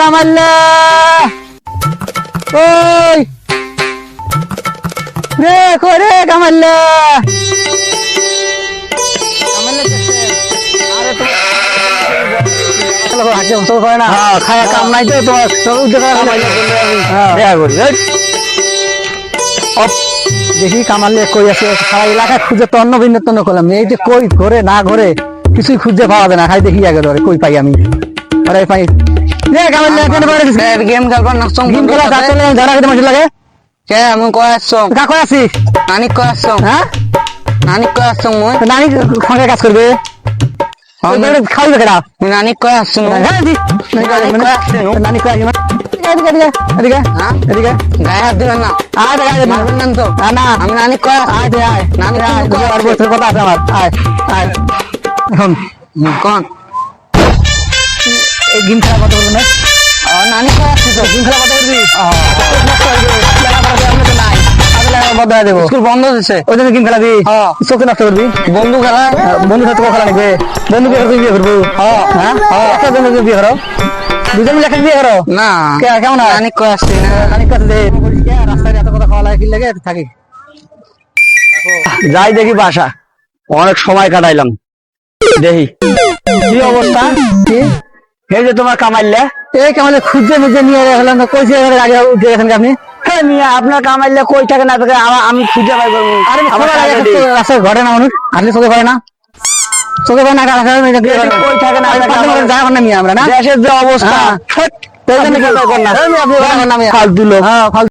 কামাল্লা। ওই। রে করে কামাল্লা খায়া কাম নাই তো তোমার। দেখা কামালে কই আছে। সারা এলাকা খুঁজে তন্ন ভিন্ন তন্ন করলাম এই যে কই ঘরে না ঘরে কিছুই খুঁজে পাওয়া যায় না। খাই দেখি আগে ধরে কই পাই আমি? আরে পাই রে কামালে কেন পারে গেম খেলবার না সঙ্গ গিম খেলা সাথে ঝাড়া খেতে মাসি লাগে? কে আমি কই আসছো কা কই আছিস? নানি কই আসছো হ্যাঁ? নানি কই আসছো মই? নানি সঙ্গে কাজ করবে? নানি কই আসছো হ্যাঁ দি। নানি আসছে, এদিকে এদিকে এদিকে হ্যাঁ? এদিকে। গায়ে হাত দিবেন না? আয় রে মারবেন না তো? না না আমি নানি কই আয় দে আয়। নানি আয় আয় কথা আছে আমার। আয় আয়। এখন কোন। গেম খেলা কত করবে না। নানি কই তো গেম খেলা কত করবি? বন্ধ হয়ে দেবো স্কুল বন্ধ দিছে ওই জন্য গেম খেলাবি। হ্যাঁ। চোখে নষ্ট করবি। বন্ধু খেলা? বন্ধু সাথে খেলা নিবে বন্ধু বিয়ে করবি বিয়ে করব? হ্যাঁ? একটা বন্ধু বিয়ে করো। দুজন মিলে একটা বিয়ে করো। না। কেমন? নানি আসছে? না খানিক কাছে দে রাস্তায় এত কথা খাওয়া লাগে কি লাগে? থাকি। যাই দেখি বাসা। অনেক সময় কাটাইলাম। দেখি। কি অবস্থা? এই যে তোমার কামাইলে এই কামাইলে খুঁজে মুজে নিয়ে গেলাম কইছে গাড়ি উঠে গেছেন আপনি? হ্যাঁ আপনার কামাইলে কই থাকে না থাকে আমা- খুঁজে পাই করব। আরে রাস্তায় ঘরে না মানুষ আসলে চোখে ঘরে না? চোখে ঘরে না কই থাকে না যাই না মিয়া আমরা না? দেশের যে অবস্থা। ফালতু লোক। হ্যাঁ